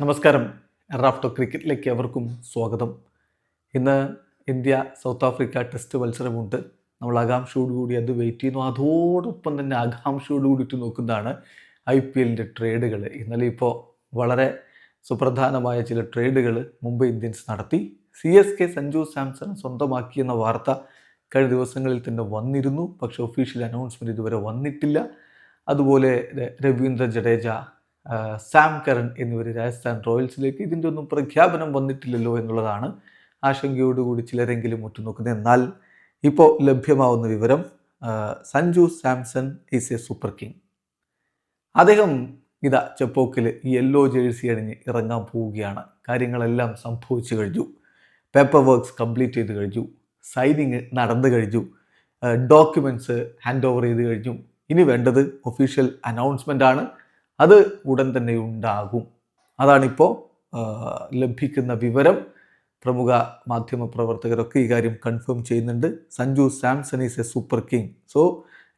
നമസ്കാരം. റാഫ്റ്റോ ക്രിക്കറ്റിലേക്ക് അവർക്കും സ്വാഗതം. ഇന്ന് ഇന്ത്യ സൗത്ത് ആഫ്രിക്ക ടെസ്റ്റ് മത്സരമുണ്ട്. നമ്മൾ ആകാംക്ഷയോടുകൂടി അത് വെയിറ്റ് ചെയ്യുന്നു. അതോടൊപ്പം തന്നെ ആകാംക്ഷയോട് കൂടിയിട്ട് നോക്കുന്നതാണ് ഐ പി എല്ലിന്റെ ട്രേഡുകൾ ഇന്നലെ ഇപ്പോൾ വളരെ സുപ്രധാനമായ ചില ട്രേഡുകൾ മുംബൈ ഇന്ത്യൻസ് നടത്തി. C S K Sanju Samson സ്വന്തമാക്കിയെന്ന വാർത്ത കഴിഞ്ഞ ദിവസങ്ങളിൽ തന്നെ വന്നിരുന്നു. പക്ഷേ ഒഫീഷ്യൽ അനൗൺസ്മെന്റ് ഇതുവരെ വന്നിട്ടില്ല. അതുപോലെ രവീന്ദ്ര ജഡേജ സാം കരൺ എന്നിവർ രാജസ്ഥാൻ റോയൽസിലേക്ക് ഇതിന്റെ ഒന്നും പ്രഖ്യാപനം വന്നിട്ടില്ലല്ലോ എന്നുള്ളതാണ് ആശങ്കയോടുകൂടി ചിലരെങ്കിലും ഉറ്റുനോക്കുന്നത്. എന്നാൽ ഇപ്പോൾ ലഭ്യമാവുന്ന വിവരം Sanju Samson is a super king. അദ്ദേഹം ഇതാ ചെപ്പോക്കിൽ യെല്ലോ ജേഴ്സി അണിഞ്ഞ് ഇറങ്ങാൻ പോവുകയാണ്. കാര്യങ്ങളെല്ലാം സംഭവിച്ചു കഴിഞ്ഞു. പേപ്പർ വർക്ക്സ് കംപ്ലീറ്റ് ചെയ്ത് കഴിഞ്ഞു. സൈനിങ് നടന്നു കഴിഞ്ഞു. ഡോക്യുമെന്റ്സ് ഹാൻഡ് ഓവർ ചെയ്ത് കഴിഞ്ഞു. ഇനി വേണ്ടത് ഒഫീഷ്യൽ അനൗൺസ്മെന്റ് ആണ്. അത് ഉടൻ തന്നെ ഉണ്ടാകും. അതാണിപ്പോൾ ലഭിക്കുന്ന വിവരം. പ്രമുഖ മാധ്യമ പ്രവർത്തകരൊക്കെ ഈ കാര്യം കൺഫേം ചെയ്യുന്നുണ്ട്. Sanju Samson is a super king so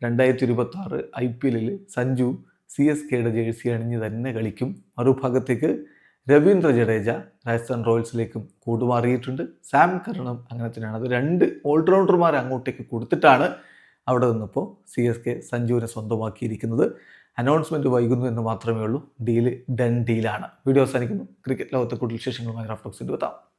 രണ്ടായിരത്തി ഇരുപത്തി ആറ് ഐ പി എല്ലിൽ സഞ്ജു സി എസ് കെയുടെ ജേഴ്സി അണിഞ്ഞ് തന്നെ കളിക്കും. മറുഭാഗത്തേക്ക് രവീന്ദ്ര ജഡേജ രാജസ്ഥാൻ റോയൽസിലേക്കും കൂടുമാറിയിട്ടുണ്ട്. സാം കരണം അങ്ങനെ തന്നെയാണ് അത് രണ്ട് ഓൾറൗണ്ടർമാർ അങ്ങോട്ടേക്ക് കൊടുത്തിട്ടാണ് അവിടെ നിന്നിപ്പോൾ സി എസ് കെ സഞ്ജുവിനെ സ്വന്തമാക്കിയിരിക്കുന്നത്. അനൗൺസ്മെന്റ് വൈകുന്നു എന്ന് മാത്രമേ ഉള്ളൂ. ഡീൽ ഡൺ ഡീലാണ് വീഡിയോ അവസാനിക്കുന്നു. ക്രിക്കറ്റ് ലോകത്തെ കൂടുതൽ വിശേഷങ്ങളുമായി റാഫ്റ്റോക്സിന്റെ എത്താം.